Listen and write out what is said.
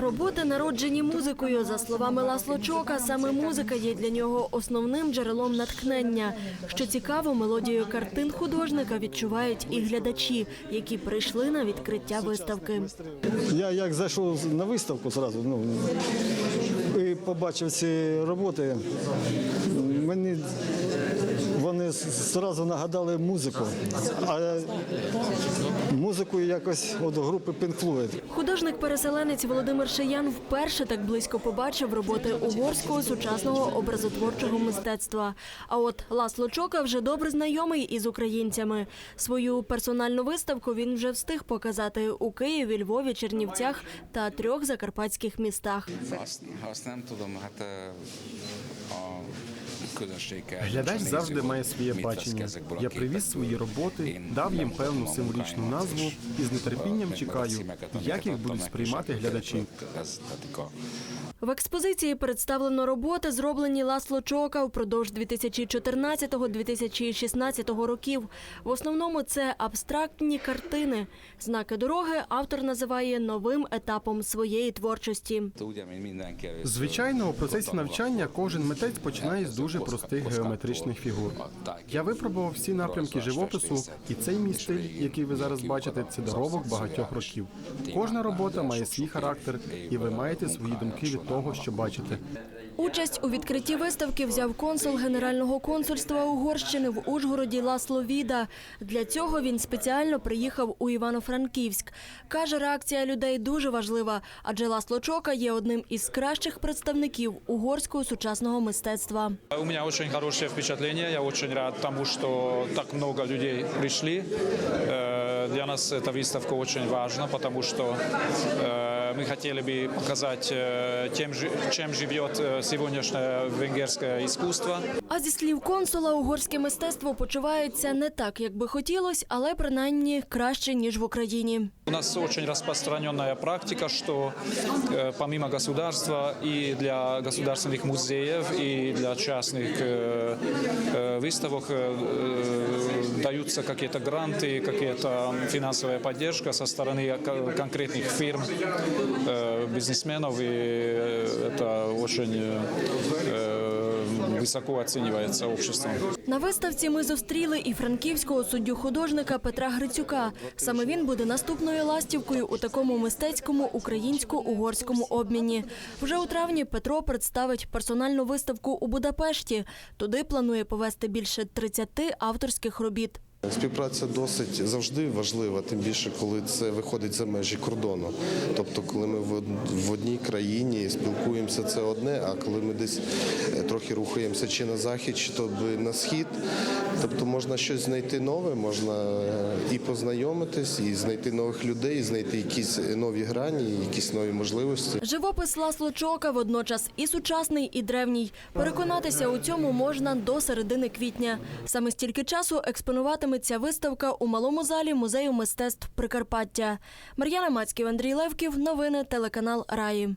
Роботи народжені музикою. За словами Ласло Чока, саме музика є для нього основним джерелом натхнення. Що цікаво, мелодію картин художника відчувають і глядачі, які прийшли на відкриття виставки. Я як зайшов на виставку зразу, ну побачив ці роботи, мені вони зразу нагадали музику, а музику якось от групи Pink Floyd. Художник-переселенець Володимир Шиян вперше так близько побачив роботи угорського сучасного образотворчого мистецтва. А от Ласло Чока вже добре знайомий із українцями. Свою персональну виставку він вже встиг показати у Києві, Львові, Чернівцях та трьох закарпатських містах. nem tudom, hát a Глядач завжди має своє бачення. Я привіз свої роботи, дав їм певну символічну назву і з нетерпінням чекаю, як їх будуть сприймати глядачі. В експозиції представлено роботи, зроблені Ласло Чока впродовж 2014-2016 років. В основному це абстрактні картини. Знаки дороги автор називає новим етапом своєї творчості. Звичайно, у процесі навчання кожен митець починає з дуже простих геометричних фігур. Я випробував всі напрямки живопису, і цей мій стиль, який ви зараз бачите, це доробок багатьох років. Кожна робота має свій характер, і ви маєте свої думки від того, що бачите. Участь у відкритті виставки взяв консул Генерального консульства Угорщини в Ужгороді Ласло Віда. Для цього він спеціально приїхав у Івано-Франківськ. Каже, реакція людей дуже важлива, адже Ласло Чока є одним із кращих представників угорського сучасного мистецтва У меня очень хорошее впечатление. Я очень рад тому, что так много людей пришли. Э, Для нас эта выставка очень важна, потому что э, мы хотели бы показать, э, тем, жи- чем живет э, сегодняшнее венгерское искусство. А зі слів консула, угорське мистецтво почувається не так, як би хотілось, але принаймні краще ніж в Україні. У нас очень распространенная практика, что э, помимо государства и для государственных музеев, и для частных э, э, выставок э, э, даются какие-то гранты, какие-то финансовая поддержка со стороны ко- конкретных фирм, э, бизнесменов, и э, это очень э, высоко оценивается обществом. На виставці ми зустріли і франківського суддю художника Петра Грицюка. Саме він буде наступною ластівкою у такому мистецькому українсько-угорському обміні. Вже у травні Петро представить персональну виставку у Будапешті. Туди планує повезти більше 30 авторських робіт. Співпраця досить завжди важлива, тим більше коли це виходить за межі кордону. Тобто, коли ми в одній країні спілкуємося, це одне, а коли ми десь е, трохи рухаємося чи на захід, чи то на схід, тобто можна щось знайти нове, можна е, і познайомитись, і знайти нових людей, і знайти якісь нові грані, якісь нові можливості. Живопис Ласло Чока водночас і сучасний, і древній. Переконатися у цьому можна до середини квітня. Саме стільки часу експонуватиметься виставка у малому залі музею мистецтв Прикарпаття. Мар'яна Мацьків, Андрій Левків. Новини телеканал Раї.